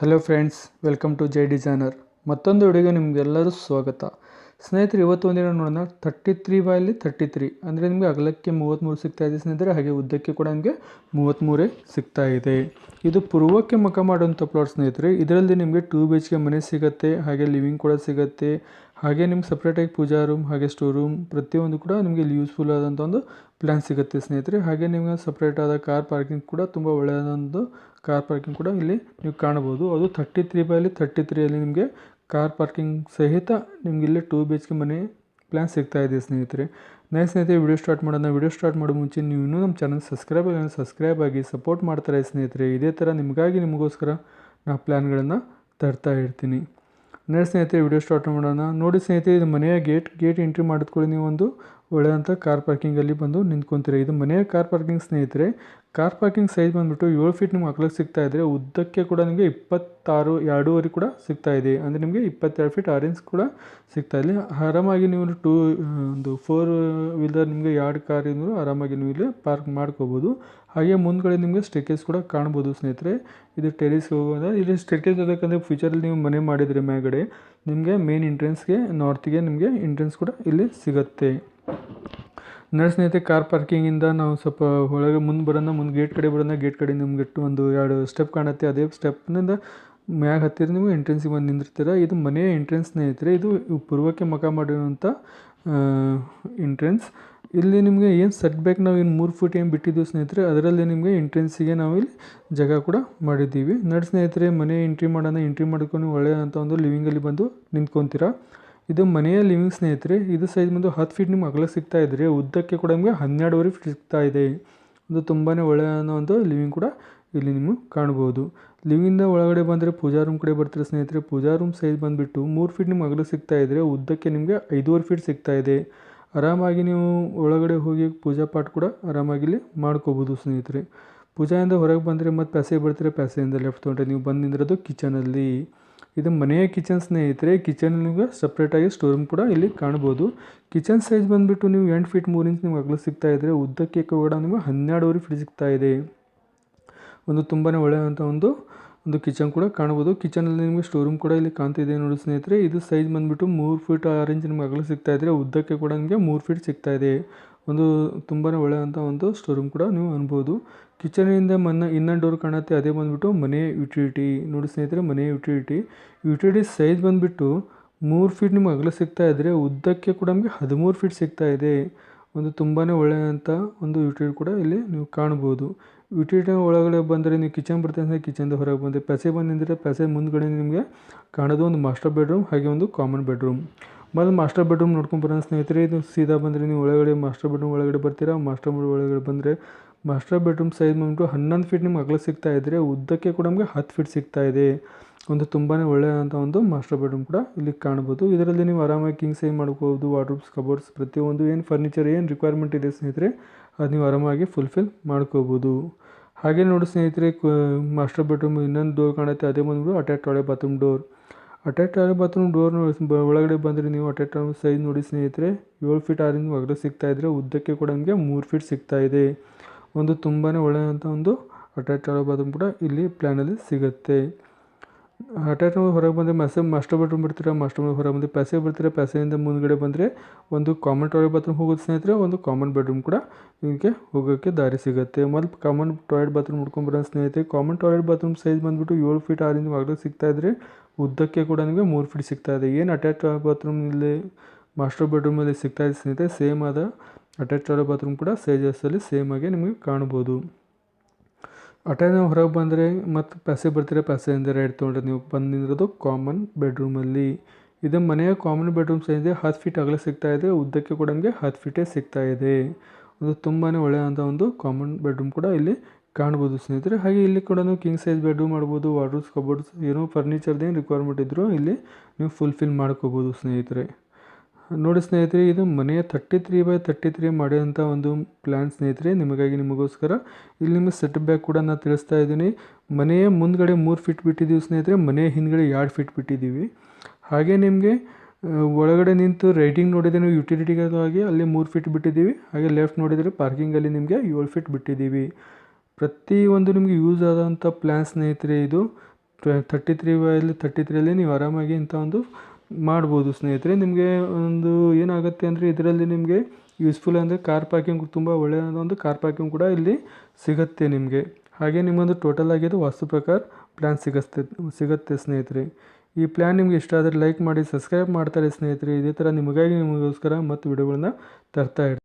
Hello friends welcome to Jai designer ಮತ್ತೊಂದು ವಿಡಿಯೋಗೆ ನಿಮಗೆಲ್ಲರೂ ಸ್ವಾಗತ. ಸ್ನೇಹಿತರೆ, ಇವತ್ತು ಒಂದಿನ ನೋಡೋಣ. ತರ್ಟಿ ತ್ರೀ ಬಾಯಲ್ಲಿ ತರ್ಟಿ ತ್ರೀ ಅಂದರೆ ನಿಮಗೆ ಅಗಲಕ್ಕೆ ಮೂವತ್ತ್ಮೂರು ಸಿಗ್ತಾ ಇದೆ ಸ್ನೇಹಿತರೆ, ಹಾಗೆ ಉದ್ದಕ್ಕೆ ಕೂಡ ನಿಮಗೆ ಮೂವತ್ತ್ಮೂರೇ ಸಿಗ್ತಾ ಇದೆ. ಇದು ಪೂರ್ವಕ್ಕೆ ಮುಖ ಮಾಡುವಂಥ ಪ್ಲಾಟ್ ಸ್ನೇಹಿತರೆ. ಇದರಲ್ಲಿ ನಿಮಗೆ ಟೂ ಬಿ ಎಚ್ ಕೆ ಮನೆ ಸಿಗುತ್ತೆ, ಹಾಗೆ ಲಿವಿಂಗ್ ಕೂಡ ಸಿಗುತ್ತೆ. ಹಾಗೆ ನಿಮ್ಗೆ ಸಪ್ರೇಟಾಗಿ ಪೂಜಾ ರೂಮ್ ಹಾಗೆ ಸ್ಟೋರ್ ರೂಮ್ ಪ್ರತಿಯೊಂದು ಕೂಡ ನಿಮಗೆ ಇಲ್ಲಿ ಯೂಸ್ಫುಲ್ ಆದಂಥ ಒಂದು ಪ್ಲ್ಯಾನ್ ಸಿಗುತ್ತೆ ಸ್ನೇಹಿತರೆ. ಹಾಗೆ ನಿಮಗೆ ಸಪ್ರೇಟ್ ಆದ ಕಾರ್ ಪಾರ್ಕಿಂಗ್ ಕೂಡ ತುಂಬ ಒಳ್ಳೆಯದೊಂದು ಕಾರ್ ಪಾರ್ಕಿಂಗ್ ಕೂಡ ಇಲ್ಲಿ ನೀವು ಕಾಣಬಹುದು. ಅದು ಥರ್ಟಿ ತ್ರೀ ಬೈಲಿ ತರ್ಟಿ ತ್ರೀಯಲ್ಲಿ ನಿಮಗೆ ಕಾರ್ ಪಾರ್ಕಿಂಗ್ ಸಹಿತ ನಿಮ್ಗೆ ಇಲ್ಲೇ ಟೂ ಬಿ ಎಚ್ ಕೆ ಮನೆ ಪ್ಲ್ಯಾನ್ ಸಿಗ್ತಾ ಇದೆ ಸ್ನೇಹಿತರೆ. ನೈ ಸ್ನೇಹಿತರೆ ವಿಡಿಯೋ ಸ್ಟಾರ್ಟ್ ಮಾಡೋಣ ವಿಡಿಯೋ ಸ್ಟಾರ್ಟ್ ಮಾಡೋ ಮುಂಚೆ ನೀವು ಇನ್ನೂ ನಮ್ಮ ಚಾನಲ್ ಸಬ್ಸ್ಕ್ರೈಬ್ ಆಗಿ ಸಬ್ಸ್ಕ್ರೈಬ್ ಆಗಿ ಸಪೋರ್ಟ್ ಮಾಡ್ತಾರೆ ಸ್ನೇಹಿತರೆ. ಇದೇ ಥರ ನಿಮಗಾಗಿ ನಿಮಗೋಸ್ಕರ ನಾ ಪ್ಲ್ಯಾನ್ಗಳನ್ನು ತರ್ತಾ ಇರ್ತೀನಿ. ನೈ ಸ್ನೇಹಿತರೆ ವಿಡಿಯೋ ಸ್ಟಾರ್ಟ್ ಮಾಡೋಣ. ನೋಡಿ ಸ್ನೇಹಿತರೆ, ಇದು ಮನೆಯ ಗೇಟ್ ಗೇಟ್ ಎಂಟ್ರಿ ಮಾಡಿದ್ಕೊಳ್ಳಿ ನೀವು ಒಂದು ಒಳ್ಳೆಯಂಥ ಕಾರ್ ಪಾರ್ಕಿಂಗಲ್ಲಿ ಬಂದು ನಿಂತ್ಕೊಂತೀರಿ. ಇದು ಮನೆಯ ಕಾರ್ ಪಾರ್ಕಿಂಗ್ ಸ್ನೇಹಿತರೆ ಕಾರ್ ಪಾರ್ಕಿಂಗ್ ಸೈಜ್ ಬಂದುಬಿಟ್ಟು ಏಳು ಫೀಟ್ ನಿಮ್ಗೆ ಅಗಲಕ್ಕೆ ಸಿಗ್ತಾ ಇದ್ದರೆ ಉದ್ದಕ್ಕೆ ಕೂಡ ನಿಮಗೆ ಇಪ್ಪತ್ತಾರು, ಎರಡೂವರೆ ಕೂಡ ಸಿಗ್ತಾ ಇದೆ. ಅಂದರೆ ನಿಮಗೆ ಇಪ್ಪತ್ತೆರಡು ಫೀಟ್ ಆರ್ ಇಂಚ್ ಕೂಡ ಸಿಗ್ತಾ ಇದೆ. ಆರಾಮಾಗಿ ನೀವು ಟೂ ಒಂದು ಫೋರ್ ವೀಲರ್ ನಿಮಗೆ ಎರಡು ಕಾರ್ ಇದ್ದರೂ ಆರಾಮಾಗಿ ನೀವು ಇಲ್ಲಿ ಪಾರ್ಕ್ ಮಾಡ್ಕೋಬೋದು. ಹಾಗೆ ಮುಂದ್ಗಡೆ ನಿಮಗೆ ಸ್ಟೇಕೇಸ್ ಕೂಡ ಕಾಣ್ಬೋದು ಸ್ನೇಹಿತರೆ. ಇದು ಟೆರೇಸ್ ಹೋಗೋದ ಇಲ್ಲಿ ಸ್ಟೇಕೇಸ್ ಅದಕ್ಕಂದರೆ ಫ್ಯೂಚರಲ್ಲಿ ನೀವು ಮನೆ ಮಾಡಿದರೆ ಮೇಲ್ಗಡೆ ನಿಮಗೆ ಮೇನ್ ಎಂಟ್ರೆನ್ಸ್ಗೆ ನಾರ್ತಿಗೆ ನಿಮಗೆ ಎಂಟ್ರೆನ್ಸ್ ಕೂಡ ಇಲ್ಲಿ ಸಿಗುತ್ತೆ. ಸ್ನೇಹಿತರೆ ಕಾರ್ ಪಾರ್ಕಿಂಗಿಂದ ನಾವು ಸ್ವಲ್ಪ ಒಳಗೆ ಮುಂದೆ ಬರೋಣ, ಮುಂದೆ ಗೇಟ್ ಕಡೆ ಬರೋಣ. ಗೇಟ್ ಕಡೆ ನಿಮ್ಗೆ ಒಂದು ಎರಡು ಸ್ಟೆಪ್ ಕಾಣುತ್ತೆ. ಅದೇ ಸ್ಟೆಪ್ನಿಂದ ಮ್ಯಾಗ ಹತ್ತಿರ ನೀವು ಎಂಟ್ರೆನ್ಸಿಗೆ ಬಂದು ನಿಂದಿರ್ತೀರ? ಇದು ಮನೆಯ ಎಂಟ್ರೆನ್ಸ್ ಸ್ನೇಹಿತರೆ, ಇದು ಪೂರ್ವಕ್ಕೆ ಮುಖ ಮಾಡಿರುವಂಥ ಎಂಟ್ರೆನ್ಸ್ ಇಲ್ಲಿ ನಿಮಗೆ ಏನು ಸೆಟ್ ಬ್ಯಾಕ್ ನಾವು ಏನು ಮೂರು ಫುಟ್ ಏನು ಬಿಟ್ಟಿದ್ದೀವಿ ಸ್ನೇಹಿತರೆ, ಅದರಲ್ಲಿ ನಿಮಗೆ ಎಂಟ್ರೆನ್ಸಿಗೆ ನಾವು ಇಲ್ಲಿ ಜಾಗ ಕೂಡ ಮಾಡಿದ್ದೀವಿ. ನಡ್ ಸ್ನೇಹಿತರೆ, ಮನೆ ಎಂಟ್ರಿ ಮಾಡೋಣ ಎಂಟ್ರಿ ಮಾಡ್ಕೊಂಡು ಒಳ್ಳೆಯಂಥ ಒಂದು ಲಿವಿಂಗಲ್ಲಿ ಬಂದು ನಿಂತ್ಕೊತೀರಾ? ಇದು ಮನೆಯ ಲಿವಿಂಗ್ ಸ್ನೇಹಿತರೆ, ಇದು ಸೈಜ್ ಬಂದು ಹತ್ತು ಫೀಟ್ ನಿಮ್ಗೆ ಅಗಲ ಸಿಗ್ತಾ ಇದ್ರೆ, ಉದ್ದಕ್ಕೆ ಕೂಡ ನಿಮಗೆ ಹನ್ನೆರಡುವರೆ ಫೀಟ್ ಸಿಗ್ತಾ ಇದೆ. ಇದು ತುಂಬಾ ಒಳ್ಳೆಯ ಅನ್ನೋ ಒಂದು ಲಿವಿಂಗ್ ಕೂಡ ಇಲ್ಲಿ ನೀವು ಕಾಣ್ಬೋದು ಲಿವಿಂದ ಒಳಗಡೆ ಬಂದರೆ ಪೂಜಾ ರೂಮ್ ಕಡೆ ಬರ್ತಾರೆ ಸ್ನೇಹಿತರೆ? ಪೂಜಾ ರೂಮ್ ಸೈಜ್ ಬಂದುಬಿಟ್ಟು ಮೂರು ಫೀಟ್ ನಿಮ್ಗೆ ಅಗಲ ಸಿಗ್ತಾ ಇದ್ದರೆ ಉದ್ದಕ್ಕೆ ನಿಮಗೆ ಐದೂವರೆ ಫೀಟ್ ಸಿಗ್ತಾ ಇದೆ. ಆರಾಮಾಗಿ ನೀವು ಒಳಗಡೆ ಹೋಗಿ ಪೂಜಾ ಪಾಠ ಕೂಡ ಆರಾಮಾಗಿ ಇಲ್ಲಿ ಮಾಡ್ಕೋಬೋದು ಸ್ನೇಹಿತರೆ. ಪೂಜೆಯಿಂದ ಹೊರಗೆ ಬಂದರೆ ಮತ್ತು ಪ್ಯಾಸೆ ಬರ್ತೀರ? ಪ್ಯಾಸೆಯಿಂದ ಲೆಫ್ಟ್ ತೊಗೊಂಡ್ರೆ ನೀವು ಬಂದು ನಿಂದಿರೋದು ಕಿಚನಲ್ಲಿ ಇದು ಮನೆಯ ಕಿಚನ್ ಸ್ನೇಹಿತರೆ, ಕಿಚನ್ ನಿಮಗೆ ಸಪ್ರೇಟಾಗಿ ಸ್ಟೋರ್ ರೂಮ್ ಕೂಡ ಇಲ್ಲಿ ಕಾಣ್ಬೋದು. ಕಿಚನ್ ಸೈಜ್ ಬಂದುಬಿಟ್ಟು ನೀವು ಎಂಟು ಫೀಟ್ ಮೂರು ಇಂಚ್ ನಿಮ್ಗೆ ಅಗಲ ಸಿಗ್ತಾ ಇದ್ದರೆ ಉದ್ದಕ್ಕೆ ಕೂಡ ನಿಮಗೆ ಹನ್ನೆರಡುವರೆ ಫೀಟ್ ಸಿಗ್ತಾ ಇದೆ. ಒಂದು ತುಂಬಾ ಒಳ್ಳೆಯಂಥ ಒಂದು ಒಂದು ಕಿಚನ್ ಕೂಡ ಕಾಣ್ಬೋದು. ಕಿಚನಲ್ಲಿ ನಿಮಗೆ ಸ್ಟೋರ್ ರೂಮ್ ಕೂಡ ಇಲ್ಲಿ ಕಾಣ್ತಿದೆ ನೋಡಿ ಸ್ನೇಹಿತರೆ. ಇದು ಸೈಜ್ ಬಂದುಬಿಟ್ಟು ಮೂರು ಫೀಟ್ ಆರು ಇಂಚ್ ನಿಮ್ಗೆ ಅಗಲ ಸಿಗ್ತಾ ಇದ್ದರೆ ಉದ್ದಕ್ಕೆ ಕೂಡ ನಿಮಗೆ ಮೂರು ಫೀಟ್ ಸಿಗ್ತಾ ಇದೆ. ಒಂದು ತುಂಬಾ ಒಳ್ಳೆಯಂಥ ಒಂದು ಸ್ಟೋರ್ ರೂಮ್ ಕೂಡ ನೀವು ಅನ್ಬೋದು. ಕಿಚನಿಂದ ಮನ್ನ ಇನ್ನೊಂದು ಡೋರ್ ಕಾಣುತ್ತೆ, ಅದೇ ಬಂದುಬಿಟ್ಟು ಮನೆ ಯುಟಿಲಿಟಿ ನೋಡಿ ಸ್ನೇಹಿತರೆ, ಮನೆ ಯುಟಿಲಿಟಿ ಯುಟಿಲಿಟಿ ಸೈಜ್ ಬಂದುಬಿಟ್ಟು ಮೂರು ಫೀಟ್ ನಿಮ್ಗೆ ಅಗಲ ಸಿಗ್ತಾ ಇದ್ದರೆ ಉದ್ದಕ್ಕೆ ಕೂಡ ನಮಗೆ ಹದಿಮೂರು ಫೀಟ್ ಸಿಗ್ತಾ ಇದೆ. ಒಂದು ತುಂಬಾ ಒಳ್ಳೆಯಂಥ ಒಂದು ಯುಟಿಲಿಟಿ ಕೂಡ ಇಲ್ಲಿ ನೀವು ಕಾಣ್ಬೋದು. ಯುಟಿಲಿಟಿ ಒಳಗಡೆ ಬಂದರೆ ನೀವು ಕಿಚನ್ ಬರ್ತೀನಿ ಅಂದರೆ ಕಿಚನ್ದ ಹೊರಗೆ ಬಂದರೆ ಪ್ಯಾಸೆ ಬಂದಿದ್ದರೆ ಪೆಸೆ ಮುಂದ್ಗಡೆ ನಿಮಗೆ ಕಾಣೋದು ಒಂದು ಮಾಸ್ಟರ್ ಬೆಡ್ರೂಮ್ ಹಾಗೆ ಒಂದು ಕಾಮನ್ ಬೆಡ್ರೂಮ್ ಮೊದಲು ಮಾಸ್ಟರ್ ಬೆಡ್ರೂಮ್ ನೋಡ್ಕೊಂಡು ಬರೋಣ ಸ್ನೇಹಿತರೆ, ಇದು ಸೀದಾ ಬಂದರೆ ನೀವು ಒಳಗಡೆ ಮಾಸ್ಟರ್ ಬೆಡ್ರೂಮ್ ಒಳಗಡೆ ಬರ್ತೀರಾ? ಮಾಸ್ಟರ್ ಬೆಡ್ ಒಳಗಡೆ ಬಂದರೆ ಮಾಸ್ಟರ್ ಬೆಡ್ರೂಮ್ ಸೈಜ್ ಬಂದ್ಬಿಟ್ಟು ಹನ್ನೊಂದು ಫೀಟ್ ನಿಮ್ಗೆ ಅಗಲ ಸಿಗ್ತಾ ಇದ್ದರೆ ಉದ್ದಕ್ಕೆ ಕೂಡ ನಮಗೆ ಹತ್ತು ಫೀಟ್ ಸಿಗ್ತಾ ಇದೆ. ಒಂದು ತುಂಬಾ ಒಳ್ಳೆಯಂಥ ಒಂದು ಮಾಸ್ಟರ್ ಬೆಡ್ರೂಮ್ ಕೂಡ ಇಲ್ಲಿ ಕಾಣ್ಬೋದು. ಇದರಲ್ಲಿ ನೀವು ಆರಾಮಾಗಿ ಕಿಂಗ್ ಸೈಜ್ ಮಾಡ್ಕೋಬೋದು ವಾರ್ಡ್ರೂಬ್ಸ್ ಕಬೋರ್ಡ್ಸ್ ಪ್ರತಿಯೊಂದು ಏನು ಫರ್ನಿಚರ್ ಏನು ರಿಕ್ವೈರ್ಮೆಂಟ್ ಇದೆ ಸ್ನೇಹಿತರೆ, ಅದು ನೀವು ಆರಾಮಾಗಿ ಫುಲ್ಫಿಲ್ ಮಾಡ್ಕೋಬೋದು. ಹಾಗೆ ನೋಡಿ ಸ್ನೇಹಿತರೆ ಮಾಸ್ಟರ್ ಬೆಡ್ರೂಮ್ ಇನ್ನೊಂದು ಡೋರ್ ಕಾಣುತ್ತೆ, ಅದೇ ಬಂದ್ಬಿಟ್ಟು attach toilet bathroom door attach toilet bathroom door ಒಳಗಡೆ ಬಂದರೆ ನೀವು ಅಟ್ಯಾಚ್ ಸೈಜ್ ನೋಡಿ ಸ್ನೇಹಿತರೆ, ಏಳು ಫೀಟ್ ಆರಿಂದ ಒಗ್ಗಡೆ ಸಿಗ್ತಾ ಇದ್ದರೆ ಉದ್ದಕ್ಕೆ ಕೂಡ ನಿಮಗೆ ಮೂರು ಫೀಟ್ ಸಿಗ್ತಾ ಇದೆ. ಒಂದು ತುಂಬಾ ಒಳ್ಳೆಯಂಥ ಒಂದು ಅಟ್ಯಾಚ್ ಟಾಯ್ಲೆಟ್ ಬಾತ್ರೂಮ್ ಕೂಡ ಇಲ್ಲಿ ಪ್ಲ್ಯಾನಲ್ಲಿ ಸಿಗುತ್ತೆ. ಅಟ್ಯಾಚ್ ಹೊರಗೆ ಬಂದರೆ ಮಸ್ಸೆ ಮಾಸ್ಟರ್ ಬಾತ್ರೂಮ್ ಬಿಡ್ತೀರಾ? ಮಾಸ್ಟರ್ ಹೊರಗೆ ಬಂದರೆ ಪ್ಯಾಸೆ ಬರ್ತೀರಾ ಪ್ಯಾಸೆಯಿಂದ ಮುಂದ್ಗಡೆ ಬಂದರೆ ಒಂದು ಕಾಮನ್ ಟಾಯ್ಲೆಟ್ ಬಾತ್ರೂಮ್ ಹೋಗೋದು ಸ್ನೇಹಿತರೆ, ಒಂದು ಕಾಮನ್ ಬೆಡ್ರೂಮ್ ಕೂಡ ನಿಮಗೆ ಹೋಗೋಕ್ಕೆ ದಾರಿ ಸಿಗುತ್ತೆ. ಮೊದಲು ಕಾಮನ್ ಟಾಯ್ಲೆಟ್ ಬಾತ್ರೂಮ್ ಹುಡ್ಕೊಂಡ್ಬರೋ ಸ್ನೇಹಿತರೆ ಕಾಮನ್ ಟಾಯ್ಲೆಟ್ ಬಾತ್ರೂಮ್ ಸೈಜ್ ಬಂದುಬಿಟ್ಟು ಏಳು ಫೀಟ್ ಆರಿಂದ ಒಳಗಡೆ ಸಿಗ್ತಾ ಇದ್ದರೆ ಉದ್ದಕ್ಕೆ ಕೂಡ ನಿಮಗೆ ಮೂರು ಫೀಟ್ ಸಿಗ್ತಾ ಇದೆ. ಏನು ಅಟ್ಯಾಚ್ ಟಾಯ್ಲೆಟ್ ಬಾತ್ರೂಮ್ ಇಲ್ಲಿ ಮಾಸ್ಟರ್ ಬೆಡ್ರೂಮಲ್ಲಿ ಸಿಗ್ತಾ ಇದೆ ಸ್ನೇಹಿತರೆ ಸೇಮ್ ಆದ ಅಟ್ಯಾಚ್ ಬಾತ್ರೂಮ್ ಕೂಡ ಸೈಜಸ್ಸಲ್ಲಿ ಸೇಮ್ ಆಗಿ ನಿಮಗೆ ಕಾಣ್ಬೋದು ಅಟ್ಯಾಚ್ ನಾವು ಹೊರಗೆ ಬಂದರೆ ಮತ್ತು ಪ್ಯಾಸೆ ಬರ್ತೀರಾ ಅಂದರೆ ರೈಟ್ ತೊಗೊಂಡ್ರೆ ನೀವು ಬಂದು ನಿಂದಿರೋದು ಕಾಮನ್ ಬೆಡ್ರೂಮಲ್ಲಿ ಇದು ಮನೆಯ ಕಾಮನ್ ಬೆಡ್ರೂಮ್ ಸೈಜ್ ಹತ್ತು ಫೀಟ್ ಅಗಲ ಸಿಗ್ತಾ ಇದೆ, ಉದ್ದಕ್ಕೆ ಕೂಡ ನಮಗೆ ಹತ್ತು ಫೀಟೇ ಸಿಗ್ತಾ ಇದೆ. ಅದು ತುಂಬಾ ಒಳ್ಳೆಯಂಥ ಒಂದು ಕಾಮನ್ ಬೆಡ್ರೂಮ್ ಕೂಡ ಇಲ್ಲಿ ಕಾಣ್ಬೋದು ಸ್ನೇಹಿತರೆ. ಹಾಗೆ ಇಲ್ಲಿ ಕೂಡ ಕಿಂಗ್ ಸೈಜ್ ಬೆಡ್ರೂಮ್ ಮಾಡ್ಬೋದು ವಾರ್ಡ್ರೂಬ್ಸ್ ಕಬೋರ್ಡ್ಸ್ ಏನೋ ಫರ್ನಿಚರ್ದು ಏನು ರಿಕ್ವೈರ್ಮೆಂಟ್ ಇದ್ದರೂ ಇಲ್ಲಿ ನೀವು ಫುಲ್ಫಿಲ್ ಮಾಡ್ಕೋಬೋದು ಸ್ನೇಹಿತರೆ. ನೋಡಿ ಸ್ನೇಹಿತರೆ, ಇದು ಮನೆಯ thirty three by thirty three ಮಾಡಿದಂಥ ಒಂದು ಪ್ಲ್ಯಾನ್ ಸ್ನೇಹಿತರೆ. ನಿಮಗಾಗಿ ನಿಮಗೋಸ್ಕರ ಇಲ್ಲಿ ನಿಮಗೆ ಸೆಟ್ ಬ್ಯಾಕ್ ಕೂಡ ನಾನು ತಿಳಿಸ್ತಾ ಇದ್ದೀನಿ. ಮನೆಯ ಮುಂದ್ಗಡೆ ಮೂರು ಫೀಟ್ ಬಿಟ್ಟಿದ್ದೀವಿ ಸ್ನೇಹಿತರೆ. ಮನೆಯ ಹಿಂದ್ಗಡೆ ಎರಡು ಫೀಟ್ ಬಿಟ್ಟಿದ್ದೀವಿ. ಹಾಗೆ ನಿಮಗೆ ಒಳಗಡೆ ನಿಂತು ರೈಟಿಂಗ್ ನೋಡಿದರೆ ನೀವು ಯುಟಿಲಿಟಿಗಾಗಿ ಅಲ್ಲಿ ಮೂರು ಫೀಟ್ ಬಿಟ್ಟಿದ್ದೀವಿ. ಹಾಗೆ ಲೆಫ್ಟ್ ನೋಡಿದರೆ ಪಾರ್ಕಿಂಗಲ್ಲಿ ನಿಮಗೆ ಏಳು ಫೀಟ್ ಬಿಟ್ಟಿದ್ದೀವಿ. ಪ್ರತಿಯೊಂದು ನಿಮಗೆ ಯೂಸ್ ಆದಂಥ ಪ್ಲ್ಯಾನ್ ಸ್ನೇಹಿತರೆ ಇದು. ಥರ್ಟಿ ತ್ರೀ ಬೈಲಿ ತರ್ಟಿ ತ್ರೀಯಲ್ಲಿ ನೀವು ಆರಾಮಾಗಿ ಇಂಥ ಒಂದು ಮಾಡ್ಬೋದು ಸ್ನೇಹಿತರೆ. ನಿಮಗೆ ಒಂದು ಏನಾಗುತ್ತೆ ಅಂದರೆ ಇದರಲ್ಲಿ ನಿಮಗೆ ಯೂಸ್ಫುಲ್ ಅಂದರೆ ಕಾರ್ ಪಾರ್ಕಿಂಗ್ ತುಂಬ ಒಳ್ಳೆಯದಾದ ಒಂದು ಕಾರ್ ಪಾರ್ಕಿಂಗ್ ಕೂಡ ಇಲ್ಲಿ ಸಿಗುತ್ತೆ ನಿಮಗೆ. ಹಾಗೆ ನಿಮ್ಮೊಂದು ಟೋಟಲ್ ಆಗಿದ್ದು ವಾಸ್ತು ಪ್ರಕಾರ ಪ್ಲ್ಯಾನ್ ಸಿಗುತ್ತೆ ಸಿಗುತ್ತೆ ಸ್ನೇಹಿತರೆ. ಈ ಪ್ಲ್ಯಾನ್ ನಿಮ್ಗೆ ಇಷ್ಟ ಆದರೆ ಲೈಕ್ ಮಾಡಿ ಸಬ್ಸ್ಕ್ರೈಬ್ ಮಾಡ್ತಾರೆ ಸ್ನೇಹಿತರೆ. ಇದೇ ಥರ ನಿಮಗಾಗಿ ನಿಮಗೋಸ್ಕರ ಮತ್ತು ವಿಡಿಯೋಗಳನ್ನ ತರ್ತಾ ಇರ್ತೀನಿ.